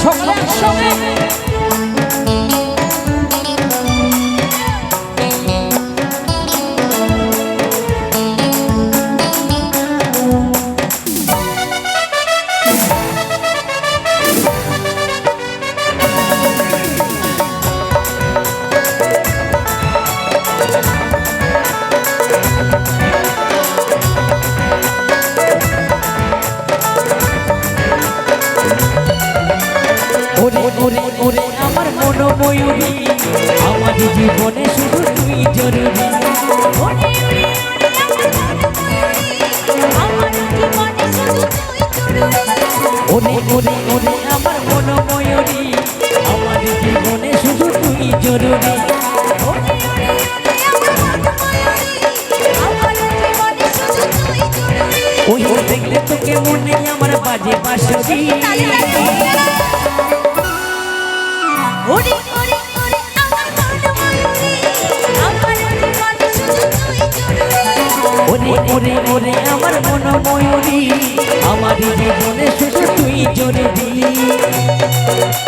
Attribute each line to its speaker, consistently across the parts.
Speaker 1: সকলের সঙ্গে
Speaker 2: ওরে ওরে
Speaker 1: ওরে আমার মন ময়ূরী আমার জীবনে শুধু তুই জরুরি। ওই ওই দেখলে তোকে মনে আমার বাজে বাসরি।
Speaker 2: ওরে ওরে ওরে আমার মনময়ূরী। আমার তুই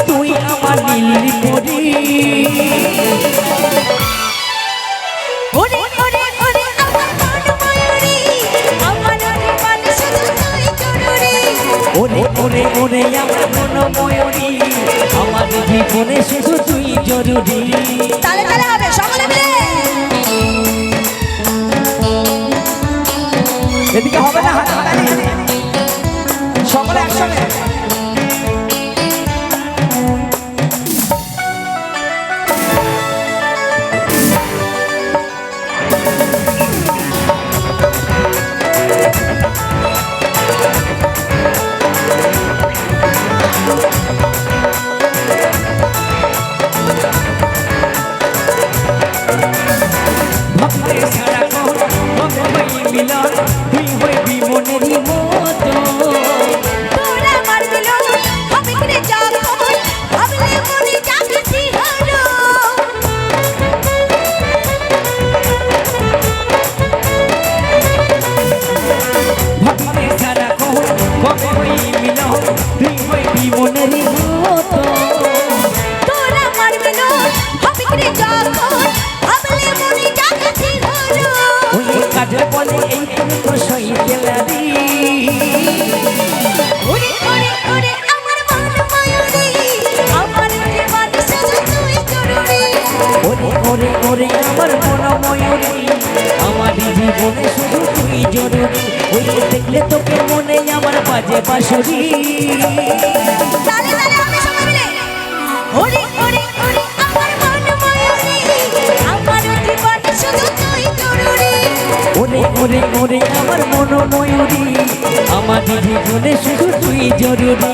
Speaker 1: ওরে ওরে ওরে আমার মন আমার জীবনে শুধু তুই জরুরি। তাহলে
Speaker 2: তালে জীবন শুধু তুই জরুরি।
Speaker 1: ওই দেখলে তোকে মনে আমার বাজে বাঁশরি। ওরে ওরে ওরে আমার মন ময়ূরী আমার জীবনে শুধু তুই জরুরি।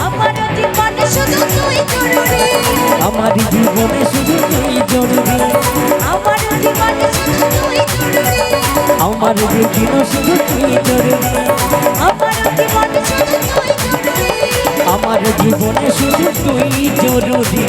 Speaker 2: আমার জীবনে শুধু তুই জরুরি।
Speaker 1: আমার জীবনে শুধু তুই জরুরি।
Speaker 2: আমার জীবনে শুধু তুই জরুরি।
Speaker 1: আমার জীবনে শুধু তুই জরুরি।
Speaker 2: আমার জীবনে শুধু তুই জরুরি।
Speaker 1: আমার জীবনে শুধু তুই জরুরি।